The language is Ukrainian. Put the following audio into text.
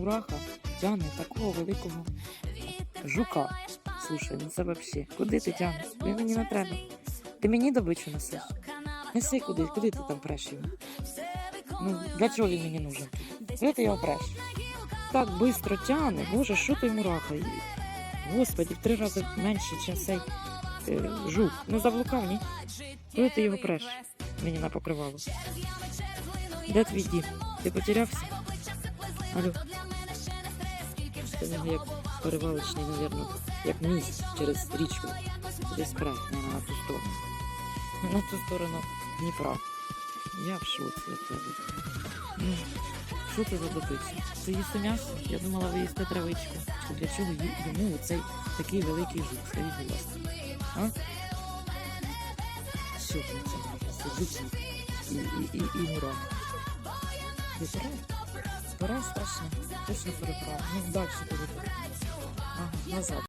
мураха тягне такого великого жука. Слушай, ну це взагалі. Куди ти тягнеш? Він мені не треба. Ти мені добичу несеш? Неси куди, куди ти там преш його? Ну, для чого він мені нужен? Куди ти його преш? Так швидко тягне, боже, що ти мураха? І- Господи, в три рази менше, ніж цей е, жук. Не заблукав, ні? Куди ти його преш? Мені на покривало. Де твій дім? Ти потерявся? Алло. Це в як перевалочний, мабуть, як міст через річку. Десь наверное, на ту сторону. На ту сторону Дніпра. Я в шоці від тебе. Ну, що це за добиця? Це їсти м'ясо? Я думала, ви їсте травичку. Чи Для чого йому оцей такий великий жук? Скажіть, будь ласка. А? Що це це? Жук і, і, і, і мура. Переправ? Пора страшно. Точно переправ. Ну, далі туди. Ага, назад.